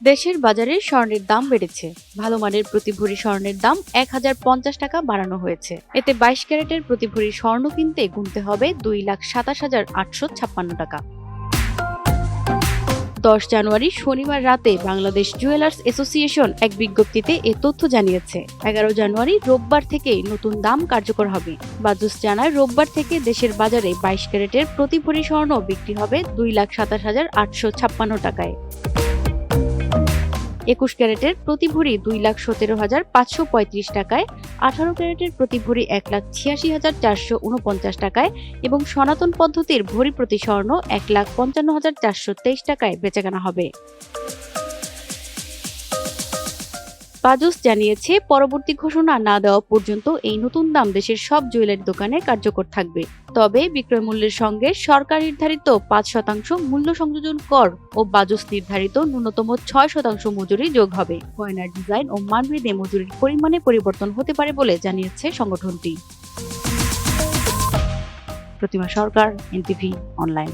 দেশের বাজারে স্বর্ণের দাম বেড়েছে। ভালো মানের প্রতি ভরি স্বর্ণের দাম এক হাজার পঞ্চাশ টাকা বাড়ানো হয়েছে। এতে বাইশ ক্যারেটের প্রতি ভরি স্বর্ণ কিনতে গুনতে হবে দুই লাখ সাতাশ হাজার আটশো ছাপ্পান্ন টাকা। দশ জানুয়ারি শনিবার রাতে বাংলাদেশ জুয়েলার্স অ্যাসোসিয়েশন এক বিজ্ঞপ্তিতে এ তথ্য জানিয়েছে। এগারো জানুয়ারি রোববার থেকে নতুন দাম কার্যকর হবে। বাজুস জানায়, রোববার থেকে দেশের বাজারে বাইশ ক্যারেটের প্রতি ভরি স্বর্ণ বিক্রি হবে দুই লাখ সাতাশ হাজার আটশো ছাপ্পান্ন টাকায়। একুশ ক্যারেটের প্রতি ভরি দুই লাখ সতেরো হাজার পাঁচশো পঁয়ত্রিশ টাকায়, আঠারো ক্যারেটের প্রতি ভরি এক লাখ ছিয়াশি হাজার চারশো উনপঞ্চাশ টাকায় এবং সনাতন পদ্ধতির ভরি প্রতি স্বর্ণ এক লাখ পঞ্চান্ন হাজার চারশো তেইশ টাকায় বেচাকেনা হবে। বাজুস জানিয়েছে, পরবর্তী ঘোষণা না দেওয়া পর্যন্ত এই নতুন দাম দেশের সব জুয়েলারি দোকানে কার্যকর থাকবে। তবে বিক্রয় মূল্যের সঙ্গে সরকার নির্ধারিত পাঁচ শতাংশ মূল্য সংযোজন কর ও বাজুস নির্ধারিত ন্যূনতম ছয় শতাংশ মজুরি যোগ হবে। গয়নার ডিজাইন ও মানভেদে মজুরির পরিমাণে পরিবর্তন হতে পারে বলে জানিয়েছে সংগঠনটি। Pratima Sarkar, NTV, online.